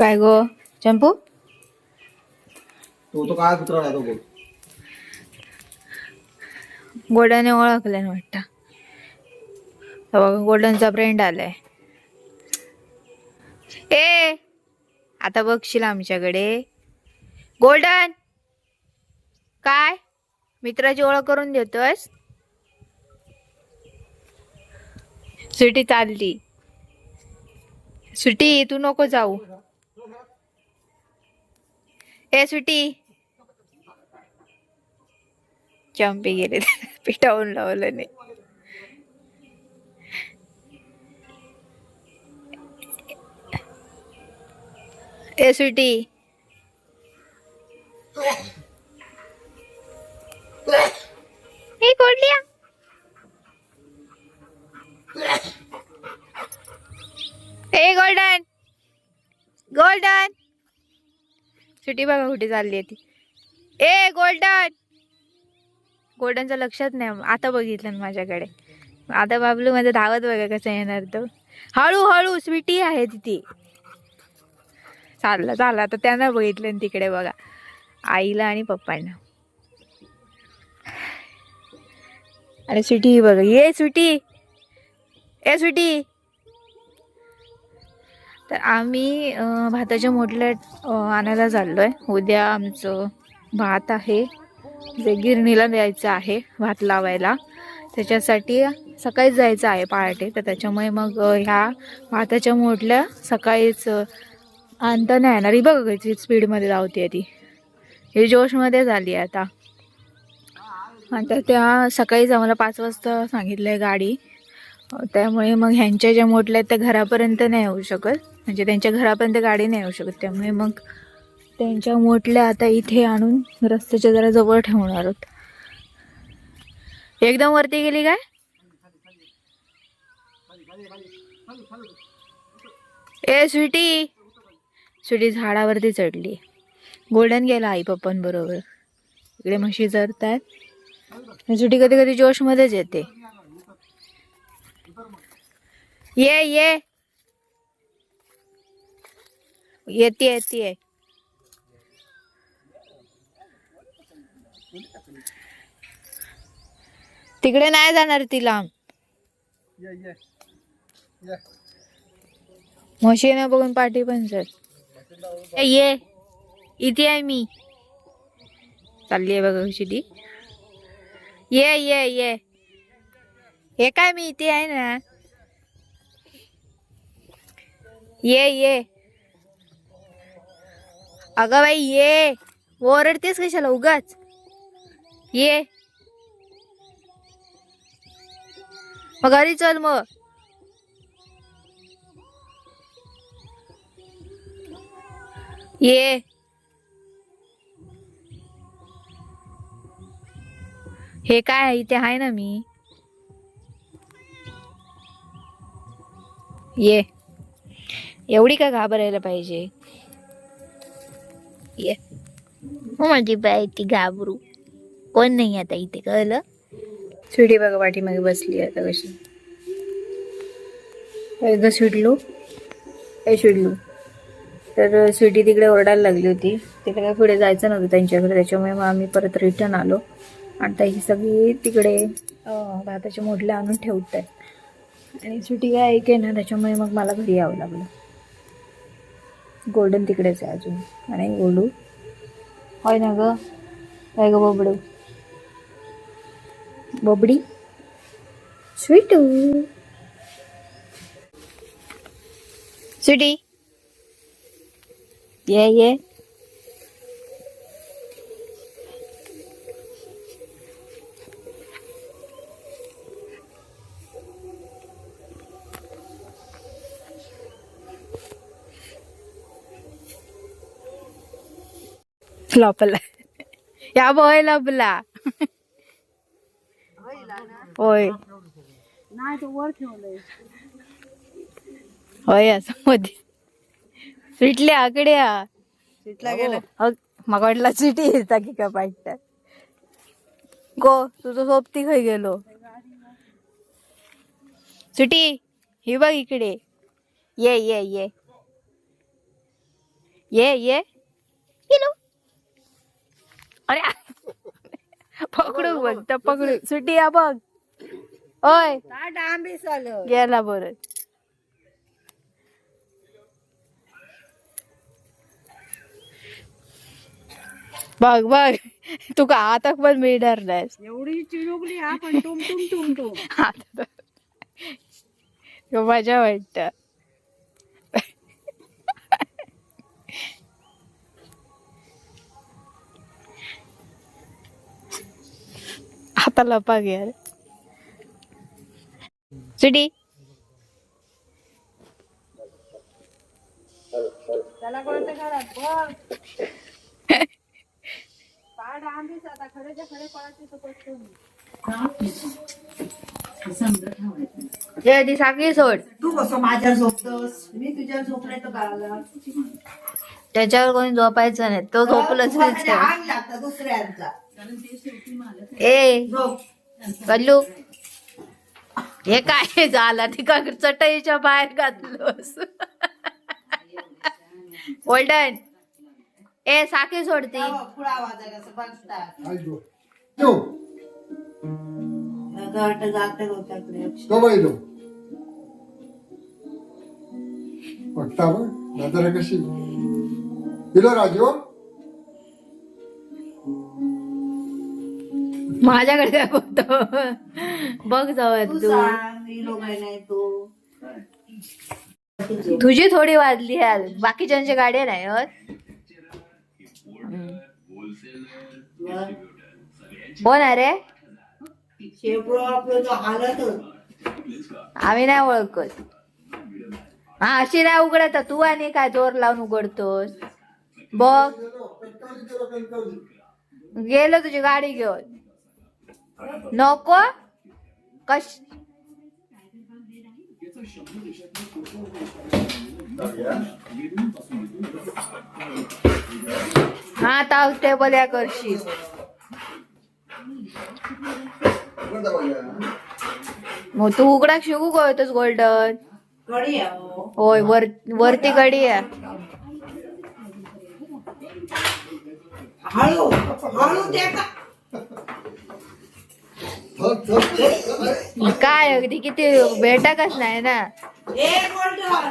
काय गो? चंपू? तो तो काय कुत्रा आहे तो बोल गोल्डनने ओळखलं ना वाटतं. बघा गोल्डनचा फ्रेंड आलाय. ए आता बघशील आमच्याकडे. गोल्डन काय? मित्राची ओळख करून देतोयस? सुटी चालली सुटी तू नको जाऊ. ए सुटी चंपी गेले. पिठावून लावलं नाही. ए सुटी ए कोडलिया ए गोल्डन. गोल्डन. सुटी बघा कुठे चालली आहे ती. ए गोल्डन! गोल्डनचं लक्षात नाही आता बघितलं ना माझ्याकडे. आता बाबलू माझं धावत बघा कसं येणार तो. हळूहळू हळू स्वीटी आहे तिथे. चालला चालला तर त्यांना बघितलं ना तिकडे बघा. आईला आणि पप्पांना. आणि स्वीटी बघा. ये स्वीटी! ए स्वीटी! तर आम्ही भाताच्या मोठल्या आणायला चाललो आहे उद्या आमचं भात आहे. जे गिरणीला द्यायचं आहे भात लावायला. त्याच्यासाठी सकाळीच जायचं आहे पहाटे. तर त्याच्यामुळे मग ह्या भाताच्या मोठल्या सकाळीच आणता नाही येणार. ही बघा ती स्पीडमध्ये लावते ती. हे जोशमध्ये झाली आता. आता त्या सकाळीच आम्हाला पाच वाजता सांगितलं आहे गाडी. त्यामुळे मग ह्यांच्या ज्या मोठल्या आहेत त्या घरापर्यंत नाही येऊ शकत. म्हणजे त्यांच्या घरापर्यंत गाडी नाही येऊ शकत. त्यामुळे मग त्यांच्या मोठल्या आता इथे आणून रस्त्याच्या जरा जवळ ठेवणार आहोत. एकदम वरती गेली काय? ए स्वीटी! स्वीटी झाडावरती चढली. गोल्डन गेला आई पप्पांबरोबर. इकडे म्हशी चरतात स्वीटी कधी कधी जोशमध्येच येते. ये ये. येते येते. तिकडे नाही जाणार ती लांब. ये ये. ये. म्हशीनं बघून पाठी पण सर ये. इथे आहे मी. चालली आहे बघा कशी ती ये ये ये. हे काय मी इथे आहे ना? ये ये. अगं बाई ये. ओरडतेस कशाला उगाच? ये. मग घरी चल मग. ये. हे काय आहे? इथे आहे ना मी. ये. एवढी का घाबरायला पाहिजे? ये. हो माझी बाय ती घाबरू. कोण नाही आता इथे कळलं? स्वीटी बघा पाठीमागे बसली आता कशी. एकदा स्वीटलू ए स्वीटलू तर स्वीटी तिकडे ओरडायला लागली होती. तिकडे काय पुढे जायचं नव्हतं त्यांच्याकडे त्याच्यामुळे मग आम्ही परत रिटर्न आलो. आता ही सगळी तिकडे अं, भाताच्या मोडल्या आणून ठेवत आहेत आणि स्वीटी काय ऐके ना त्याच्यामुळे मग मला घरी यावं लागलं. गोल्डन तिकडेच आहे अजून. आणि गोल्डू होय ना ग? काय ग बबडू. बबडी? स्वीटू. स्वीटी. ये ये. लपला या बोय लपला होयमध्ये सुटले आकडे गेलं मग वाटला सिटी येता की काय पाहिजे गो तुझं सोबती खय गेलो सुटी ही बघ इकडे ये ये ये ये ये पिलू अरे पकडू बघ तर पकडू. सुटी या बघ. ओय. चालू गेला बरं. बघ बघ. तुका आता पण मिळणार नाही. एवढी चिडुकली पण तुम तुम तुम तुम आता तर- मजा वाटत. आता लपा घ्या सुटी त्याला कोणत्या घरात? बघ। पा डांबीच आता खडेच्या खडे पळायचे ये ती साखळी सोड. तू कसं माझ्या झोपतोस? मी तुझ्या त्याच्यावर कोणी झोपायचं नाही. तो झोपलंच नाही आग लागता दुसऱ्यांचा. ए झोप. कल्लू हे काय झाला? ती का चटईच्या बाहेर घातलोस? गोल्डन ए साखी सोडती पुढा raggio? माझ्याकडे काय बघतो बघ जाऊ तू तू. सांग मी लोक नाही तू. तुझी थोडी वाजली यार बाकीच्यांची गाडी नाही होत. कोण आहे रे. शेपडो आपलं तो हालत आम्ही नाही ओळखत. हा अशी नाही उघडत. तू आणि काय जोर लावून उघडतोस? बघ. गेलो तुझी गाडी घेऊन. नको. कश हा ताव टेबल या करशी मग तू उघडा शिकू कळतोस गोल्डन. कडी आहे हो. होय वर वरती गडी आहे. हळू हळू. काय अगदी किती भेटाकच नाही ना. ए गोल्डन.